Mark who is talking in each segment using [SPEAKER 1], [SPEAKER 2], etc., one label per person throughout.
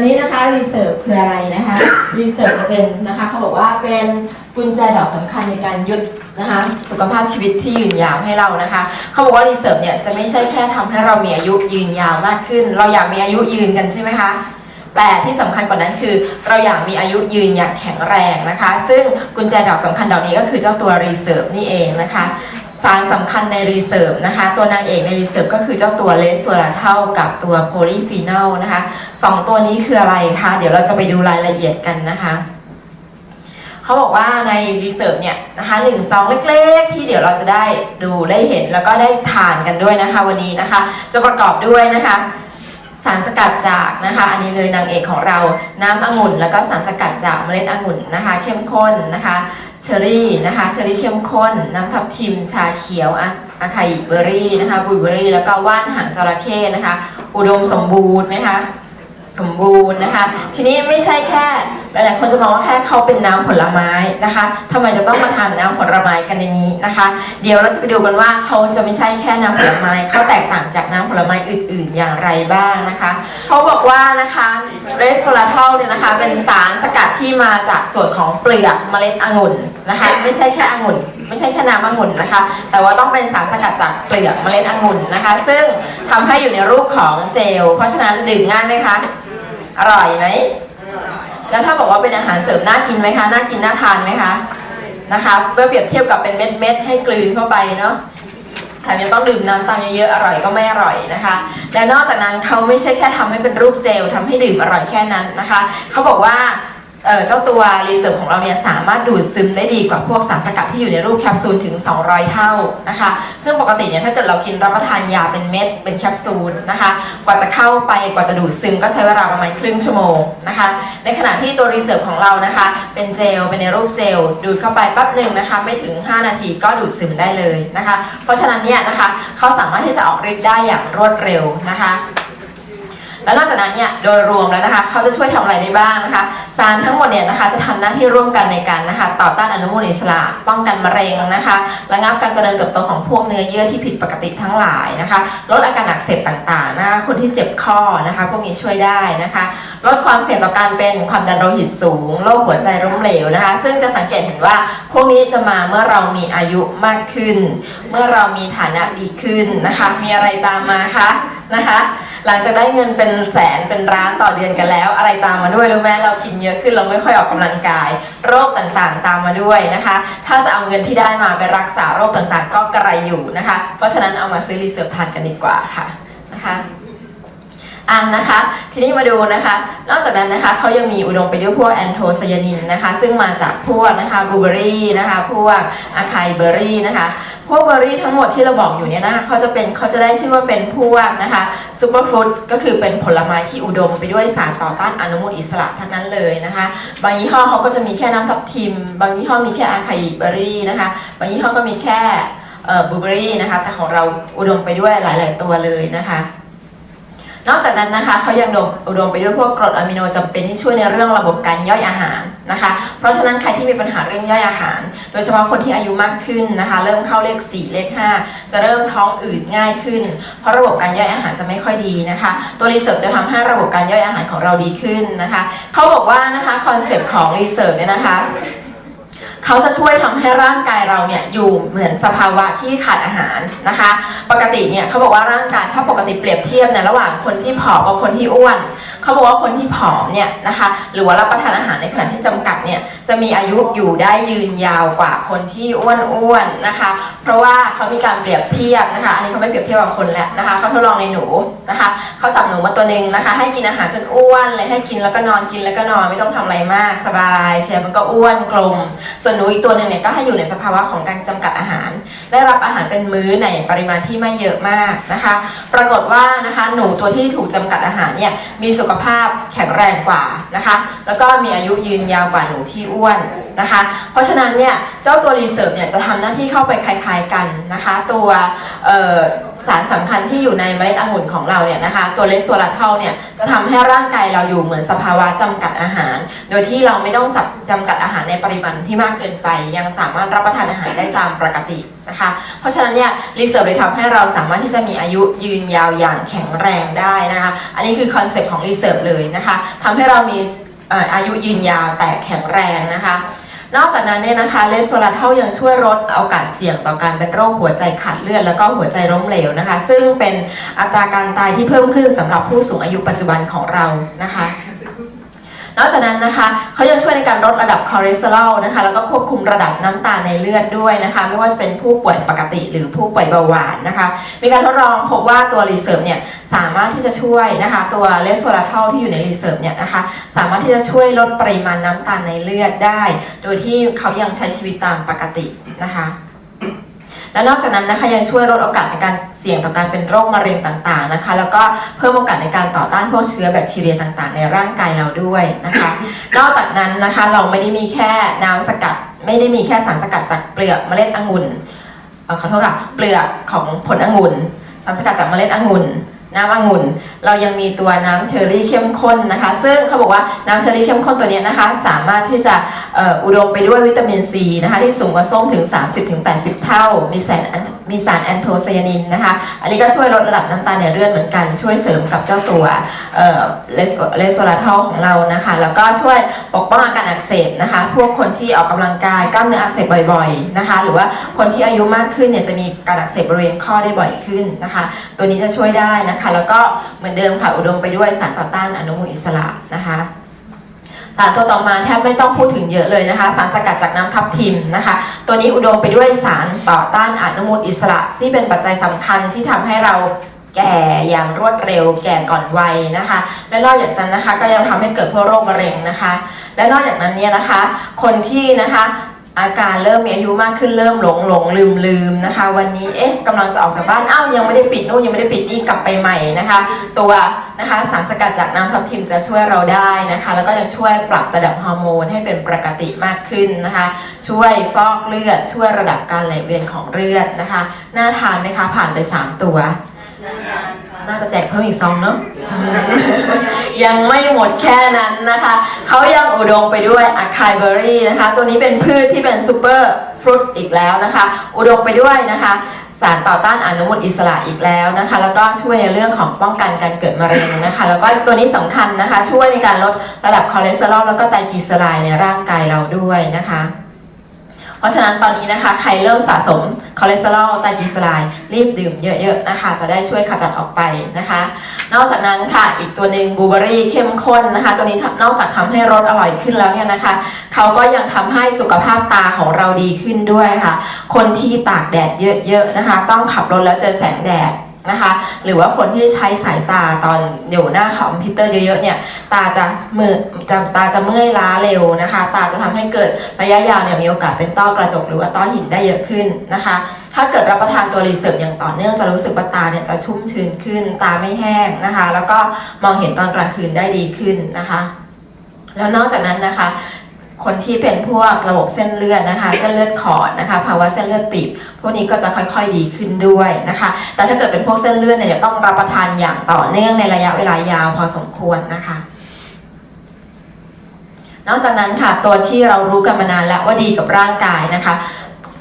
[SPEAKER 1] ันนี้นะคะรีเซิร์ฟคืออะไรนะคะรีเซิร์ฟจะเป็นนะคะเขาบอกว่าเป็นกุญแจดอกสำคัญในการยึดนะคะสุขภาพชีวิตที่ยืนยาวให้เรานะคะเขาบอกว่ารีเซิร์ฟเนี่ยจะไม่ใช่แค่ทำให้เรามีอายุยืนยาวมากขึ้น เราอยากมีอายุยืนกันใช่ไหมคะแต่ที่สำคัญกว่านั้นคือ เราอยากมีอายุยืนอย่างแข็งแรงนะคะ ซึ่งกุญแจดอกสำคัญดอกนี้ก็คือเจ้าตัวรีเซิร์ฟนี่เองนะคะ สารสำคัญในรีเซิร์ฟนะคะ ตัวนางเอกในรีเซิร์ฟก็คือเจ้าตัวเลสโซลาเทลกับตัวโพลีฟีนอลนะคะสองตัวนี้คืออะไรคะเดี๋ยวเราจะไปดูรายละเอียดกันนะคะเขาบอกว่าในรีเซิร์ฟเนี่ยนะคะหนึ่งซองเล็กๆ ที่เดี๋ยวเราจะได้ดูได้เห็นแล้วก็ได้ทานกันด้วยนะคะวันนี้นะคะ จะประกอบด้วยนะคะ สารสกัดจากนะคะอันนี้เลยนางเอกของเราน้ำองุ่น แล้วก็สารสกัดจากเมล็ดองุ่นนะคะ เข้มข้นนะคะเชอรี่นะคะเชอรี่เข้มข้น น้ำทับทิมชาเขียวอะอาคาอิเบอรี่นะคะบุยเบอรี่ แล้วก็ว่านหางจระเข้นะคะ อุดมสมบูรณ์ไหมคะ สมบูรณ์นะคะ ทีนี้ไม่ใช่แค่หลายๆคนจะมองว่าแค่เขาเป็นน้ำผลไม้นะคะทำไมจะต้องมาทานน้ำผลไม้กันในนี้นะคะ เดี๋ยวเราจะไปดูกันว่าเขาจะไม่ใช่แค่น้ำผลไม้เขาแตกต่างจากน้ำผลไม้อื่น ๆ อย่างไรบ้างนะคะเขาบอกว่านะคะเรสโซลาทอลเนี่ยนะคะเป็นสารสกัดที่มาจากส่วนของเปลือกเมล็ดองุ่นนะคะ ไม่ใช่แค่องุ่นไม่ใช่แค่น้ำองุ่นนะคะ แต่ว่าต้องเป็นสารสกัดจากเปลือกเมล็ดองุ่นนะคะ ซึ่งทำให้อยู่ในรูปของเจล เพราะฉะนั้นดื่มง่ายไหมคะ อร่อยไหมแล้วถ้าบอกว่าเป็นอาหารเสริมน่ากินไหมคะ น่ากินน่าทานไหมคะ นะคะเมื่อเปรียบเทียบกับเป็นเม็ดเม็ดๆให้กลืนเข้าไปเนาะแถมยังต้องดื่มน้ำตามเยอะๆ อร่อยก็ไม่อร่อยนะคะ และนอกจากนั้นเขาไม่ใช่แค่ทำให้เป็นรูปเจลทำให้ดื่มอร่อยแค่นั้นนะคะ เขาบอกว่า เจ้าตัวรีเซิร์ฟของเราเนี่ยสามารถดูดซึมได้ดีกว่าพวกสารสกัดที่อยู่ในรูปแคปซูลถึง 200 เท่านะคะ ซึ่งปกติเนี่ยถ้าเกิดเรากินรับประทานยาเป็นเม็ดเป็นแคปซูลนะคะ กว่าจะเข้าไปกว่าจะดูดซึมก็ใช้เวลาประมาณครึ่งชั่วโมงนะคะ ในขณะที่ตัวรีเซิร์ฟของเรานะคะ เป็นเจลเป็นในรูปเจลดูดเข้าไปแป๊บหนึ่งนะคะ ไม่ถึง 5 นาทีก็ดูดซึมได้เลยนะคะ เพราะฉะนั้นเนี่ยนะคะเขาสามารถที่จะออกฤทธิ์ได้อย่างรวดเร็วนะคะ แล้วนอกจากนั้นเนี่ยโดยรวมแล้วนะคะเขาจะช่วยทำอะไรได้บ้างนะคะสารทั้งหมดเนี่ยนะคะจะทำหน้าที่ร่วมกันในการนะคะต่อต้านอนุมูลอิสระ ป้องกันมะเร็งนะคะระงับการเจริญเติบโตของพวกเนื้อเยื่อที่ผิดปกติทั้งหลายนะคะลดอาการอักเสบต่างๆนะคะคนที่เจ็บข้อนะคะพวกนี้ช่วยได้นะคะลดความเสี่ยงต่อการเป็นความดันโลหิตสูงโรคหัวใจล้มเหลวนะคะ ซึ่งจะสังเกตเห็นว่าพวกนี้จะมาเมื่อเรามีอายุมากขึ้น เมื่อเรามีฐานะดีขึ้นนะคะ มีอะไรตามมาคะนะคะ หลังจากได้เงินเป็นแสนเป็นล้านต่อเดือนกันแล้ว อะไรตามมาด้วยรู้ไหมเรากินเยอะขึ้นเราไม่ค่อยออกกำลังกาย โรคต่างๆ ตามมาด้วยนะคะ ถ้าจะเอาเงินที่ได้มาไปรักษาโรคต่างๆ ก็กระไรอยู่นะคะ เพราะฉะนั้นเอามาซื้อรีเซิร์ฟทานกันดีกว่าค่ะนะคะอะนะคะทีนี้มาดูนะคะ นอกจากนั้นนะคะเขายังมีอุดมไปด้วยพวกแอนโทไซยานินนะคะ ซึ่งมาจากพวกนะคะบลูเบอรี่นะคะ พวกอะคายเบอรี่นะคะ พวกเบอร์รี่ทั้งหมดที่เราบอกอยู่เนี่ยนะคะเขาจะเป็นเขาจะได้ชื่อว่าเป็นพวกนะคะซูเปอร์ฟรุตก็คือเป็นผลไม้ที่อุดมไปด้วยสารต่อต้านอนุมูลอิสระทั้งนั้นเลยนะคะ บางยี่ห้อเขาก็จะมีแค่น้ำทับทิม บางยี่ห้อมีแค่อะคายเบอร์รี่นะคะ บางยี่ห้อก็มีแค่บลูเบอรี่นะคะ แต่ของเราอุดมไปด้วยหลาย ๆ ตัวเลยนะคะ นอกจากนั้นนะคะเขายังอุดมไปด้วยพวกกรดอะมิโนจำเป็นที่ช่วยในเรื่องระบบการย่อยอาหาร นะคะ เพราะฉะนั้นใครที่มีปัญหาเรื่องย่อยอาหาร โดยเฉพาะคนที่อายุมากขึ้นนะคะ เริ่มเข้าเลข 4 เลข 5 จะเริ่มท้องอืดง่ายขึ้น เพราะระบบการย่อยอาหารจะไม่ค่อยดีนะคะ ตัวรีเสิร์ชจะทำให้ระบบการย่อยอาหารของเราดีขึ้นนะคะเขาบอกว่านะคะคอนเซปต์ของรีเสิร์ชเนี่ยนะคะเขาจะช่วยทำให้ร่างกายเราเนี่ยอยู่เหมือนสภาวะที่ขาดอาหารนะคะ ปกติเนี่ยเขาบอกว่าร่างกายถ้าปกติเปรียบเทียบเนี่ยระหว่างคนที่ผอมกับคนที่อ้วนเขาบอกว่าคนที่ผอมเนี่ยนะคะ หรือว่ารับประทานอาหารในขณะที่จำกัดเนี่ยจะมีอายุอยู่ได้ยืนยาวกว่าคนที่อ้วนๆนะคะ เพราะว่าเขามีการเปรียบเทียบนะคะ อันนี้เขาไม่เปรียบเทียบกับคนแล้วนะคะเขาทดลองในหนูนะคะเขาจับหนูมาตัวหนึ่งนะคะ ให้กินอาหารจนอ้วนเลยให้กินแล้วก็นอนกินแล้วก็นอนไม่ต้องทำอะไรมากสบายเชียร์มันก็อ้วนกลม ส่วนหนูอีกตัวหนึ่งเนี่ยก็ให้อยู่ในสภาวะของการจำกัดอาหาร ได้รับอาหารเป็นมื้อในปริมาณที่ไม่เยอะมากนะคะ ปรากฏว่านะคะหนูตัวที่ถูกจำกัดอาหารเนี่ยมีสุขภาพแข็งแรงกว่านะคะ แล้วก็มีอายุยืนยาวกว่าหนูที่อ้วนนะคะ เพราะฉะนั้นเนี่ยเจ้าตัวรีเซิร์ฟเนี่ยจะทำหน้าที่เข้าไปคล้ายๆกันนะคะ ตัวเอ่อ สารสำคัญที่อยู่ในเมล็ดองุ่นของเราเนี่ยนะคะ ตัวเลสโซลาเทลเนี่ยจะทำให้ร่างกายเราอยู่เหมือนสภาวะจำกัดอาหาร โดยที่เราไม่ต้องจับจำกัดอาหารในปริมาณที่มากเกินไป ยังสามารถรับประทานอาหารได้ตามปกตินะคะ เพราะฉะนั้นเนี่ยรีเสิร์ชเลยทำให้เราสามารถที่จะมีอายุยืนยาวอย่างแข็งแรงได้นะคะ อันนี้คือคอนเซ็ปต์ของรีเสิร์ชเลยนะคะทำให้เรามีอายุยืนยาวแต่แข็งแรงนะคะ นอกจากนั้นเนี่ยนะคะเลสโซลาเทลยังช่วยลดโอกาสเสี่ยงต่อการเป็นโรคหัวใจขาดเลือด แล้วก็หัวใจล้มเหลวนะคะ ซึ่งเป็นอัตราการตายที่เพิ่มขึ้นสำหรับผู้สูงอายุปัจจุบันของเรานะคะ นอกจากนั้นนะคะเขายังช่วยในการลดระดับคอเลสเตอรอลนะคะแล้วก็ควบคุมระดับน้ำตาลในเลือดด้วยนะคะไม่ว่าจะเป็นผู้ป่วยปกติหรือผู้ป่วยเบาหวานนะคะ มีการทดลองพบว่าตัวรีเซิร์ฟเนี่ยสามารถที่จะช่วยนะคะตัวเลสโซลาเทลที่อยู่ในรีเซิร์ฟเนี่ยนะคะสามารถที่จะช่วยลดปริมาณน้ำตาลในเลือดได้ โดยที่เขายังใช้ชีวิตตามปกตินะคะ และนอกจากนั้นนะคะยังช่วยลดโอกาสในการเสี่ยงต่อการเป็นโรคมะเร็งต่างๆนะคะ แล้วก็เพิ่มโอกาสในการต่อต้านพวกเชื้อแบคทีเรียต่างๆ ในร่างกายเราด้วยนะคะ นอกจากนั้นนะคะเราไม่ได้มีแค่น้ำสกัด ไม่ได้มีแค่สารสกัดจากเปลือกเมล็ดองุ่นขอโทษค่ะเปลือกของผลองุ่นสารสกัดจากเมล็ดองุ่น น้ำองุ่น เรายังมีตัวน้ำเชอร์รี่เข้มข้นนะคะ ซึ่งเขาบอกว่าน้ำเชอร์รี่เข้มข้นตัวนี้นะคะ สามารถที่จะอ,อ,อุดมไปด้วยวิตามินซีนะคะ ที่สูงกว่าส้มถึง 30-80 เท่า มีสารมีสารแอนโทไซยานินนะคะ อันนี้ก็ช่วยลดระดับน้ำตาลในเลือดเหมือนกันช่วยเสริมกับเจ้าตัว เลสเลสโซลาทอลของเรานะคะ แล้วก็ช่วยปกป้องอาการอักเสบนะคะ พวกคนที่ออกกำลังกายกล้ามเนื้ออักเสบบ่อยๆนะคะ หรือว่าคนที่อายุมากขึ้นเนี่ยจะมีการอักเสบบริเวณข้อได้บ่อยขึ้นนะคะ ตัวนี้จะช่วยได้นะคะ แล้วก็เหมือนเดิมค่ะอุดมไปด้วยสารต่อต้านอนุมูลอิสระนะคะสารตัวต่อมาแทบไม่ต้องพูดถึงเยอะเลยนะคะ สารสกัดจากน้ำทับทิมนะคะ ตัวนี้อุดมไปด้วยสารต่อต้านอนุมูลอิสระ ที่เป็นปัจจัยสำคัญที่ทำให้เรา แก่อย่างรวดเร็วแก่ก่อนวัยนะคะ และนอกจากนั้นนะคะก็ยังทำให้เกิดพวกโรคมะเร็งนะคะ และนอกจากนั้นเนี่ยนะคะ คนที่นะคะอาการเริ่มมีอายุมากขึ้นเริ่มหลงหลงลืมลืมนะคะ วันนี้เอ๊ะกำลังจะออกจากบ้านอ้าวยังไม่ได้ปิดนู่นยังไม่ได้ปิดนี่กลับไปใหม่นะคะ ตัวนะคะสารสกัดจากน้ำทับทิมจะช่วยเราได้นะคะ แล้วก็ยังช่วยปรับระดับฮอร์โมนให้เป็นปกติมากขึ้นนะคะ ช่วยฟอกเลือดช่วยระดับการไหลเวียนของเลือดนะคะน่าทานไหมคะผ่านไป 3 ตัว น่าจะแจกเพิ่มอีกซองเนาะยังไม่หมดแค่นั้นนะคะ เขายังอุดมไปด้วยอะคายเบอรี่นะคะ ตัวนี้เป็นพืชที่เป็นซูเปอร์ฟรุตอีกแล้วนะคะ อุดมไปด้วยนะคะสารต่อต้านอนุมูลอิสระอีกแล้วนะคะ แล้วก็ช่วยในเรื่องของป้องกันการเกิดมะเร็งนะคะ แล้วก็ตัวนี้สำคัญนะคะ ช่วยในการลดระดับคอเลสเตอรอลแล้วก็ไตรกลีเซอไรด์ในร่างกายเราด้วยนะคะ เพราะฉะนั้นตอนนี้นะคะใครเริ่มสะสมคอเลสเตอรอลไตรกลีเซอไรด์รีบดื่มเยอะๆนะคะ จะได้ช่วยขจัดออกไปนะคะ นอกจากนั้นค่ะอีกตัวหนึ่งบูเบอรี่เข้มข้นนะคะ ตัวนี้นอกจากทำให้รสอร่อยขึ้นแล้วเนี่ยนะคะเขาก็ยังทำให้สุขภาพตาของเราดีขึ้นด้วยค่ะ คนที่ตากแดดเยอะๆนะคะ ต้องขับรถแล้วเจอแสงแดด นะคะ หรือว่าคนที่ใช้สายตาตอนอยู่หน้าคอมพิวเตอร์เยอะๆเนี่ย ตาจะมือตาจะเมื่อยล้าเร็วนะคะ ตาจะทำให้เกิดระยะยาวเนี่ยมีโอกาสเป็นต้อกระจกหรือว่าต้อหินได้เยอะขึ้นนะคะ ถ้าเกิดรับประทานตัวรีเสิร์ฟอย่างต่อเนื่องจะรู้สึกว่าตาเนี่ยจะชุ่มชื้นขึ้น ตาไม่แห้งนะคะ แล้วก็มองเห็นตอนกลางคืนได้ดีขึ้นนะคะ แล้วนอกจากนั้นนะคะ คนที่เป็นพวกระบบเส้นเลือดนะคะเส้นเลือดขอดนะคะภาวะเส้นเลือดตีบพวกนี้ก็จะค่อยๆดีขึ้นด้วยนะคะ แต่ถ้าเกิดเป็นพวกเส้นเลือดเนี่ยจะต้องรับประทานอย่างต่อเนื่องในระยะเวลายาวพอสมควรนะคะ นอกจากนั้นค่ะตัวที่เรารู้กันมานานแล้วว่าดีกับร่างกายนะคะ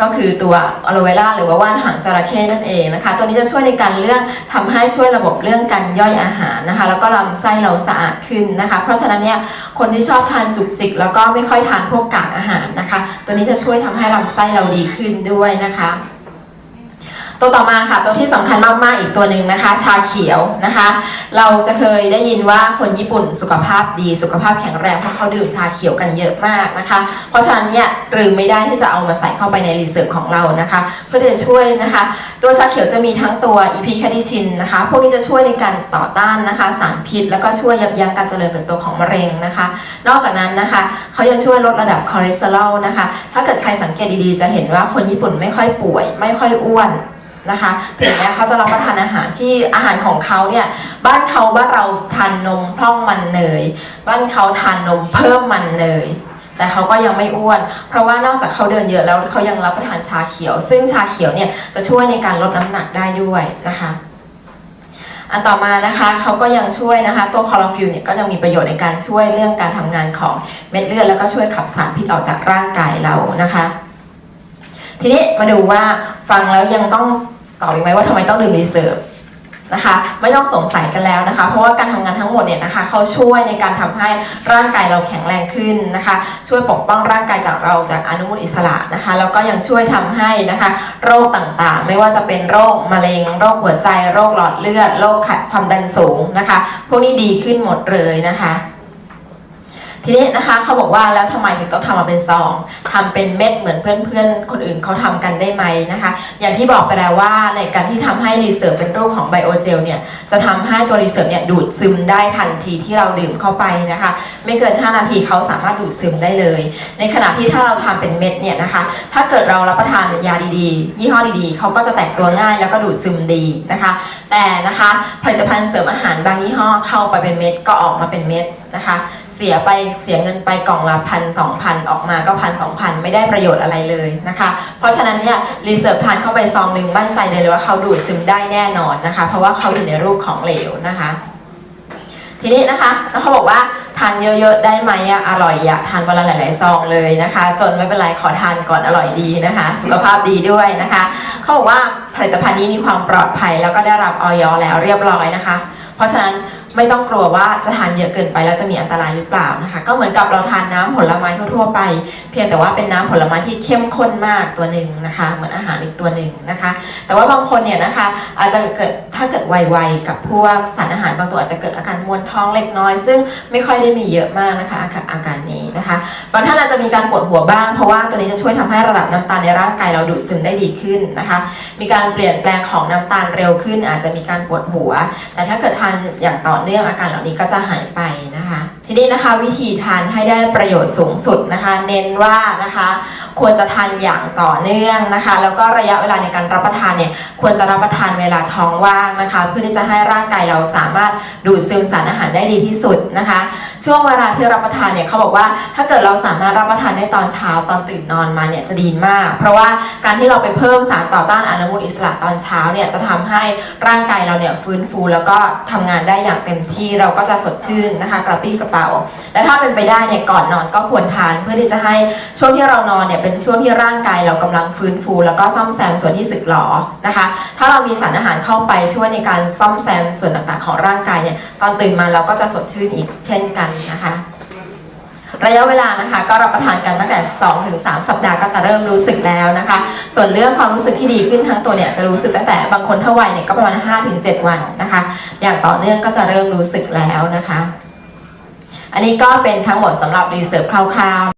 [SPEAKER 1] ก็คือตัวอะโลเวราหรือว่าว่านหางจระเข้นั่นเองนะคะ ตัวนี้จะช่วยในการเรื่องทำให้ช่วยระบบเรื่องการย่อยอาหารนะคะ แล้วก็ลำไส้เราสะอาดขึ้นนะคะ เพราะฉะนั้นเนี่ยคนที่ชอบทานจุกจิก แล้วก็ไม่ค่อยทานพวกกากอาหารนะคะ ตัวนี้จะช่วยทำให้ลำไส้เราดีขึ้นด้วยนะคะ ตัวต่อมาค่ะตัวที่สำคัญมากๆอีกตัวหนึ่งนะคะ ชาเขียวนะคะ เราจะเคยได้ยินว่าคนญี่ปุ่นสุขภาพดี สุขภาพแข็งแรงเพราะเขาดื่มชาเขียวกันเยอะมากนะคะ เพราะฉะนั้นเนี่ยลืมไม่ได้ที่จะเอามาใส่เข้าไปในรีเสิร์ชของเรานะคะ เพื่อจะช่วยนะคะ ตัวชาเขียวจะมีทั้งตัวอีพีแคดิชินนะคะพวกนี้จะช่วยในการต่อต้านนะคะ สารพิษ แล้วก็ช่วยยับยั้งการเจริญเติบโตของมะเร็งนะคะ นอกจากนั้นนะคะเขายังช่วยลดระดับคอเลสเตอรอลนะคะ ถ้าเกิดใครสังเกตดีๆจะเห็นว่าคนญี่ปุ่นไม่ค่อยป่วย ไม่ค่อยอ้วน นะคะเพียงแม้เขาจะรับประทานอาหารที่อาหารของเขาเนี่ยบ้านเขาบ้านเราทานนมพร่องมันเนยบ้านเขาทานนมเพิ่มมันเนยแต่เขาก็ยังไม่อ้วน เพราะว่านอกจากเขาเดินเยอะแล้วเขายังรับประทานชาเขียว ซึ่งชาเขียวเนี่ยจะช่วยในการลดน้ำหนักได้ด้วยนะคะอันต่อมานะคะเขาก็ยังช่วยนะคะ ตัวคลอโรฟิลเนี่ยก็ยังมีประโยชน์ในการช่วยเรื่องการทำงานของเม็ดเลือดแล้วก็ช่วยขับสารพิษออกจากร่างกายเรานะคะ ทีนี้มาดูว่าฟังแล้วยังต้อง ตอบอีกไหมว่าทำไมต้องดื่มรีเซิร์ฟนะคะไม่ต้องสงสัยกันแล้วนะคะ เพราะว่าการทำงานทั้งหมดเนี่ยนะคะเขาช่วยในการทำให้ร่างกายเราแข็งแรงขึ้นนะคะ ช่วยปกป้องร่างกายจากเราจากอนุมูลอิสระนะคะแล้วก็ยังช่วยทำให้นะคะ โรคต่างๆ ไม่ว่าจะเป็นโรคมะเร็ง โรคหัวใจ โรคหลอดเลือด โรคขัดความดันสูงนะคะ พวกนี้ดีขึ้นหมดเลยนะคะ ทีนี้นะคะเขาบอกว่าแล้วทำไมถึงต้องทำมาเป็นซองทำเป็นเม็ดเหมือนเพื่อนๆ คนอื่นเขาทำกันได้ไหมนะคะ อย่างที่บอกไปแล้วว่าในการที่ทำให้รีเซิร์ฟเป็นรูปของไบโอเจลเนี่ยจะทำให้ตัวรีเซิร์ฟเนี่ยดูดซึมได้ทันทีที่เราดื่มเข้าไปนะคะ ไม่เกิน 5 นาทีเขาสามารถดูดซึมได้เลย ในขณะที่ถ้าเราทำเป็นเม็ดเนี่ยนะคะ ถ้าเกิดเรารับประทานยาดีๆ ยี่ห้อดีๆเขาก็จะแตกตัวง่ายแล้วก็ดูดซึมดีนะคะ แต่นะคะผลิตภัณฑ์เสริมอาหารบางยี่ห้อเข้าไปเป็นเม็ดก็ออกมาเป็นเม็ดนะคะ เสียไปเสียเงินไปกล่องละพันสองพันออกมาก็พันสองพันไม่ได้ประโยชน์อะไรเลยนะคะ เพราะฉะนั้นเนี่ยรีเสิร์ฟทานเข้าไปซองหนึ่งมั่นใจเลยว่าเขาดูดซึมได้แน่นอนนะคะ เพราะว่าเขาอยู่ในรูปของเหลวนะคะ ทีนี้นะคะแล้วเขาบอกว่าทานเยอะๆได้ไหมอะอร่อยอยากทานวันละหลายๆซองเลยนะคะ จนไม่เป็นไรขอทานก่อนอร่อยดีนะคะ สุขภาพดีด้วยนะคะเขาบอกว่าผลิตภัณฑ์นี้มีความปลอดภัยแล้วก็ได้รับออยแล้วเรียบร้อยนะคะ เพราะฉะนั้น ไม่ต้องกลัวว่าจะทานเยอะเกินไปแล้วจะมีอันตรายหรือเปล่านะคะก็เหมือนกับเราทานน้ำผลไม้ทั่วๆไป เพียงแต่ว่าเป็นน้ำผลไม้ที่เข้มข้นมากตัวหนึ่งนะคะ เหมือนอาหารอีกตัวหนึ่งนะคะ แต่ว่าบางคนเนี่ยนะคะอาจจะเกิดถ้าเกิดไวๆกับพวกสารอาหารบางตัวอาจจะเกิดอาการมวนท้องเล็กน้อย ซึ่งไม่ค่อยได้มีเยอะมากนะคะอาการอาการนี้นะคะบางท่านอาจจะมีการปวดหัวบ้างเพราะว่าตัวนี้จะช่วยทำให้ระดับน้ำตาลในร่างกายเราดูดซึมได้ดีขึ้นนะคะ มีการเปลี่ยนแปลงของน้ำตาลเร็วขึ้น อาจจะมีการปวดหัว แต่ถ้าเกิดทานอย่างต่อเนื่องอาการเหล่านี้ก็จะหายไปนะคะ ทีนี้นะคะวิธีทานให้ได้ประโยชน์สูงสุดนะคะ เน้นว่านะคะควรจะทานอย่างต่อเนื่องนะคะ แล้วก็ระยะเวลาในการรับประทานเนี่ยควรจะรับประทานเวลาท้องว่างนะคะ เพื่อที่จะให้ร่างกายเราสามารถดูดซึมสารอาหารได้ดีที่สุดนะคะ ช่วงเวลาที่รับประทานเนี่ยเขาบอกว่าถ้าเกิดเราสามารถรับประทานได้ตอนเช้าตอนตื่นนอนมาเนี่ยจะดีมาก เพราะว่าการที่เราไปเพิ่มสารต่อต้านอนุมูลอิสระตอนเช้าเนี่ยจะทำให้ร่างกายเราเนี่ยฟื้นฟูแล้วก็ทำงานได้อย่างเต็มที่เราก็จะสดชื่นนะคะกระปี้กระเป๋า และถ้าเป็นไปได้เนี่ยก่อนนอนก็ควรทานเพื่อที่จะให้ช่วงที่เรานอนเนี่ยเป็นช่วงที่ร่างกายเรากำลังฟื้นฟู แล้วก็ซ่อมแซมส่วนที่สึกหรอนะคะ ถ้าเรามีสารอาหารเข้าไปช่วยในการซ่อมแซมส่วนต่างๆของร่างกายเนี่ยตอนตื่นมาเราก็จะสดชื่นอีกเช่นกันนะคะระยะเวลานะคะก็รับประทานกันตั้งแต่2ถึง3สัปดาห์ก็จะเริ่มรู้สึกแล้วนะคะ ส่วนเรื่องความรู้สึกที่ดีขึ้นทั้งตัวเนี่ยจะรู้สึกตั้งแต่บางคนถ้าวัยเนี่ยก็ประมาณ5ถึง7วันนะคะ อย่างต่อเนื่องก็จะเริ่มรู้สึกแล้วนะคะ อันนี้ก็เป็นทั้งหมดสำหรับรีเสิร์ชคร่าวๆ